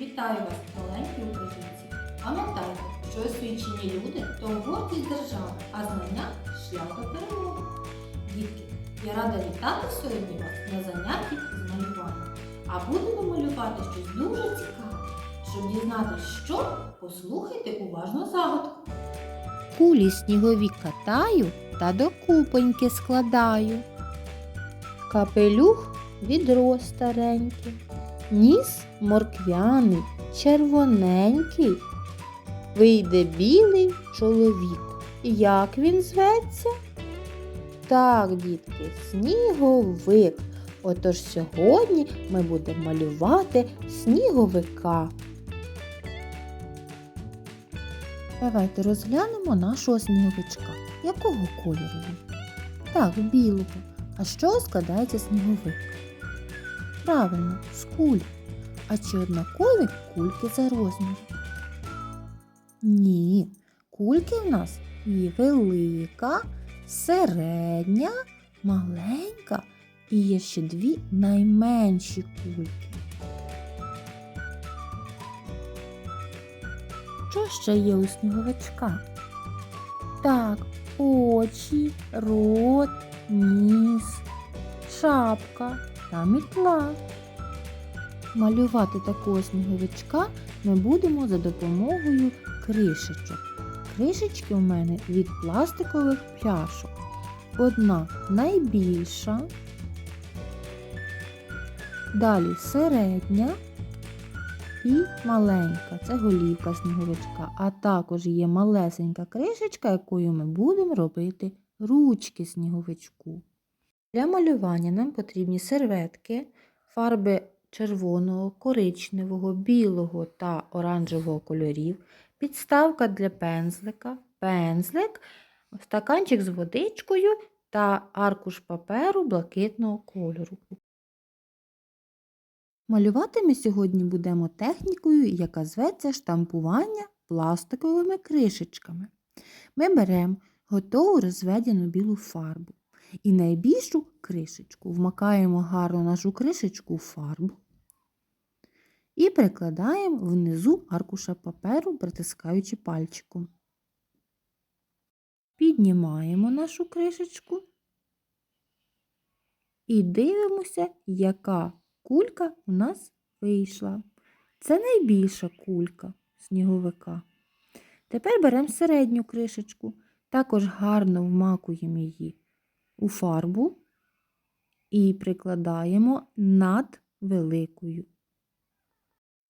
Вітаю вас, маленькі українці! Пам'ятайте, що освічені люди то гордість держави, а знання шлях до перемоги. Дітки, я рада вітати сьогодні вас на занятті з малювання. А будемо малювати щось дуже цікаве. Щоб дізнатися, що, послухайте уважно загадку. Кулі снігові катаю та до купоньки складаю. Капелюх відро стареньке, ніс морквяний, червоненький. Вийде білий чоловік. Як він зветься? Так, дітки, сніговик. Отож сьогодні ми будемо малювати сніговика. Давайте розглянемо нашого сніговичка. Якого кольору він? Так, білого. А чого складається сніговик? Правильно, з куль. А чи однакові кульки за розміром? Ні. Кульки в нас і велика, середня, маленька і є ще дві найменші кульки. Що ще є у сніговичка? Так, очі, рот, ніс, шапка та мітла. Малювати такого сніговичка ми будемо за допомогою кришечок. Кришечки у мене від пластикових пляшок. Одна найбільша, далі середня і маленька це голівка сніговичка, а також є малесенька кришечка, якою ми будемо робити ручки сніговичку. Для малювання нам потрібні серветки, фарби червоного, коричневого, білого та оранжевого кольорів, підставка для пензлика, пензлик, стаканчик з водичкою та аркуш паперу блакитного кольору. Малювати ми сьогодні будемо технікою, яка зветься штампування пластиковими кришечками. Ми беремо готову розведену білу фарбу і найбільшу кришечку вмакаємо гарно нашу кришечку в фарбу і прикладаємо внизу аркуша паперу, притискаючи пальчиком. Піднімаємо нашу кришечку і дивимося, яка кулька у нас вийшла. Це найбільша кулька сніговика. Тепер беремо середню кришечку, також гарно вмакуємо її у фарбу і прикладаємо над великою.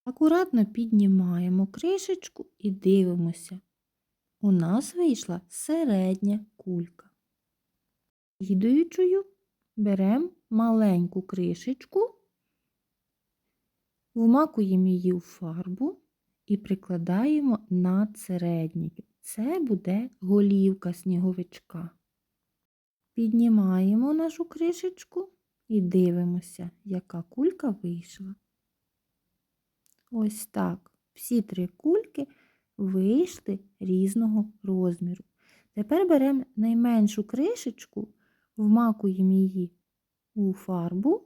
Акуратно піднімаємо кришечку і дивимося. У нас вийшла середня кулька. Слідуючою беремо маленьку кришечку, вмакуємо її у фарбу і прикладаємо над середньою. Це буде голівка сніговичка. Піднімаємо нашу кришечку і дивимося, яка кулька вийшла. Ось так. Всі три кульки вийшли різного розміру. Тепер беремо найменшу кришечку, вмакуємо її у фарбу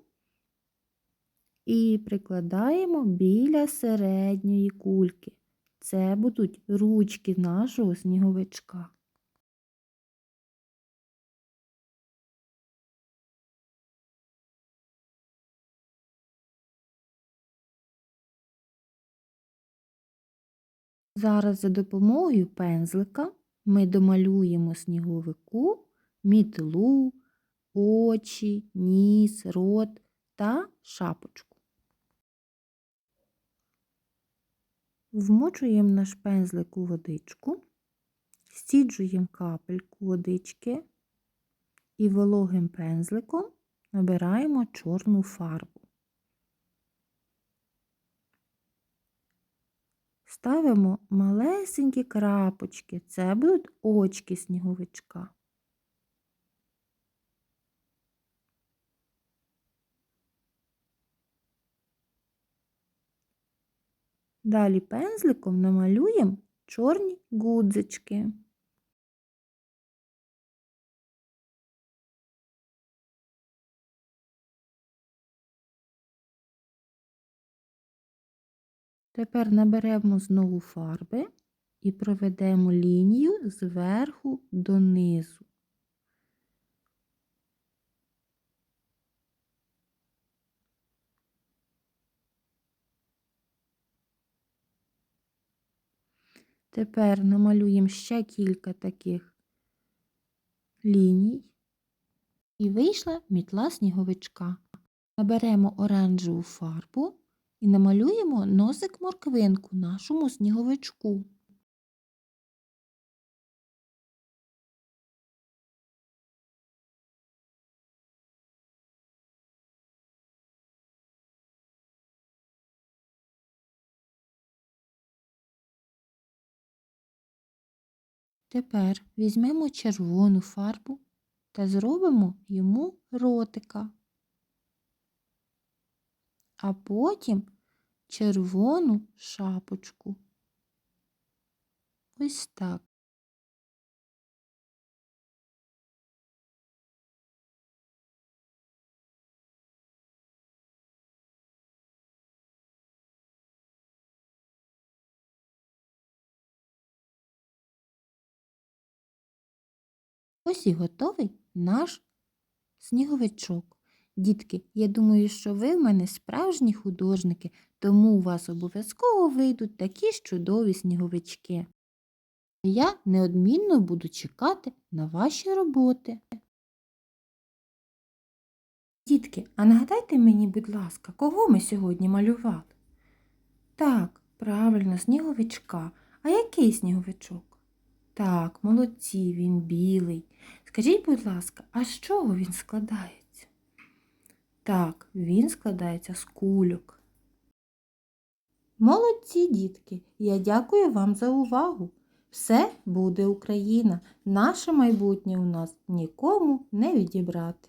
і прикладаємо біля середньої кульки. Це будуть ручки нашого сніговичка. Зараз за допомогою пензлика ми домалюємо сніговику мітлу, очі, ніс, рот та шапочку. Вмочуємо наш пензлик у водичку, стіджуємо капельку водички і вологим пензликом набираємо чорну фарбу. Ставимо малесенькі крапочки, це будуть очки сніговичка. Далі пензликом намалюємо чорні гудзички. Тепер наберемо знову фарби і проведемо лінію зверху донизу. Тепер намалюємо ще кілька таких ліній. І вийшла мітла сніговичка. Наберемо оранжеву фарбу і намалюємо носик морквинку нашому сніговичку. Тепер візьмемо червону фарбу та зробимо йому ротика, а потім червону шапочку. Ось так. Ось і готовий наш сніговичок. Дітки, я думаю, що ви в мене справжні художники, тому у вас обов'язково вийдуть такі ж чудові сніговички. Я неодмінно буду чекати на ваші роботи. Дітки, а нагадайте мені, будь ласка, кого ми сьогодні малювали? Так, правильно, сніговичка. А який сніговичок? Так, молодці, він білий. Скажіть, будь ласка, а з чого він складається? Так, він складається з кульок. Молодці, дітки, я дякую вам за увагу. Все буде Україна. Наше майбутнє у нас нікому не відібрати.